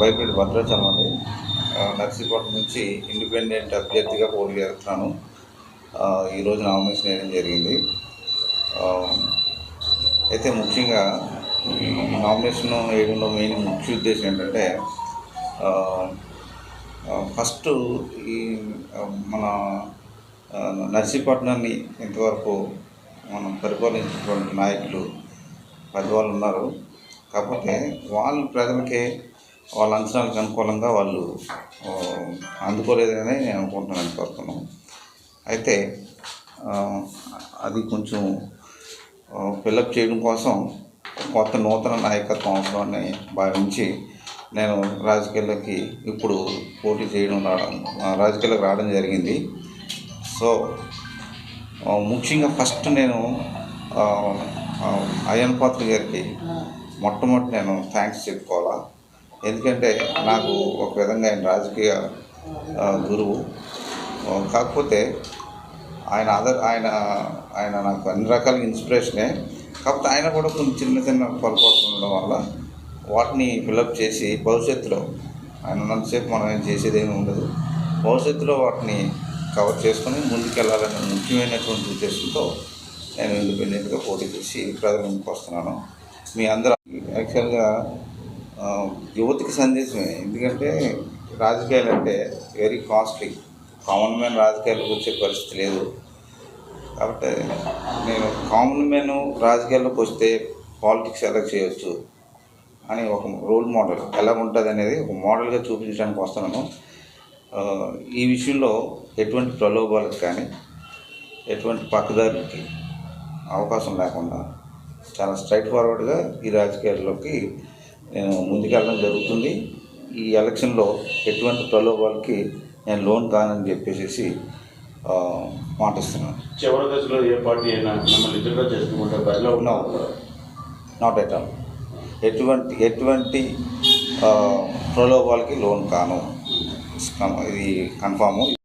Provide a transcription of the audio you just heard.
బైపేట భద్రాచలం అండి. నర్సీపట్నం నుంచి ఇండిపెండెంట్ అభ్యర్థిగా పోటీ చేస్తున్నాను. ఈరోజు నామినేషన్ వేయడం జరిగింది. అయితే ముఖ్యంగా నామినేషన్ వేయడంలో మెయిన్ ముఖ్య ఉద్దేశం ఏంటంటే ఫస్ట్ ఈ మన నర్సీపట్నాన్ని ఇంతవరకు మనం పరిపాలించినటువంటి నాయకులు పెద్దవాళ్ళు ఉన్నారు. కాకపోతే వాళ్ళు ప్రజలకే వాళ్ళ అంచనాలకు అనుకూలంగా వాళ్ళు అందుకోలేదని నేను అనుకుంటున్నాను కోరుతున్నాను అయితే అది కొంచెం ఫిల్అప్ చేయడం కోసం కొత్త నూతన నాయకత్వం అవసరాన్ని భావించి నేను రాజకీయాల్లోకి ఇప్పుడు పోటీ చేయడం రావడం రాజకీయాలకు రాజకీయాల్లోకి రావడం జరిగింది. సో ముఖ్యంగా ఫస్ట్ నేను అయ్యన్ పాత్ర గారికి మొట్టమొదటి నేను థ్యాంక్స్ చెప్పుకోవాలా? ఎందుకంటే నాకు ఒక విధంగా ఆయన రాజకీయ గురువు. కాకపోతే ఆయన అదర్ ఆయన ఆయన నాకు అన్ని రకాల ఇన్స్పిరేషనే. కాకపోతే ఆయన కూడా కొన్ని చిన్న చిన్న పొరపాట్లు ఉండడం వల్ల వాటిని ఫిలప్ చేసి భవిష్యత్తులో ఆయన ఉన్నంతసేపు మనం ఏం చేసేదేమి ఉండదు. భవిష్యత్తులో వాటిని కవర్ చేసుకొని ముందుకెళ్ళాలనే ముఖ్యమైనటువంటి ఉద్దేశంతో నేను ఇండిపెండెంట్గా పోటీ చేసి ప్రజల ముందుకు వస్తున్నాను. మీ అందరూ యాక్చువల్గా యువతికి సందేశమే. ఎందుకంటే రాజకీయాలు అంటే వెరీ కాస్ట్లీ కామన్ మ్యాన్ రాజకీయాలకు వచ్చే పరిస్థితి లేదు. కాబట్టి నేను కామన్ మ్యాన్ రాజకీయాల్లోకి వస్తే పాలిటిక్స్ ఎలా చేయొచ్చు అని ఒక రోల్ మోడల్ ఎలా ఉంటుంది అనేది ఒక మోడల్గా చూపించడానికి వస్తున్నాను. ఈ విషయంలో ఎటువంటి ప్రలోభాలకు కానీ ఎటువంటి పక్కదారులకి అవకాశం లేకుండా చాలా స్ట్రైట్ ఫార్వర్డ్గా ఈ రాజకీయాల్లోకి నేను ముందుకెళ్ళడం జరుగుతుంది. ఈ ఎలక్షన్లో ఎటువంటి ప్రలోభాలకి నేను లోన్ కానని చెప్పేసి మాటిస్తున్నాను. చివరి దశలో ఏ పార్టీ అయినా మిమ్మల్ని ఇద్దరుగా చేసుకుంటే బయలు No. Not at all. ఎటువంటి ఎటువంటి ప్రలోభాలకి లోన్ కాను. ఇది కన్ఫాము.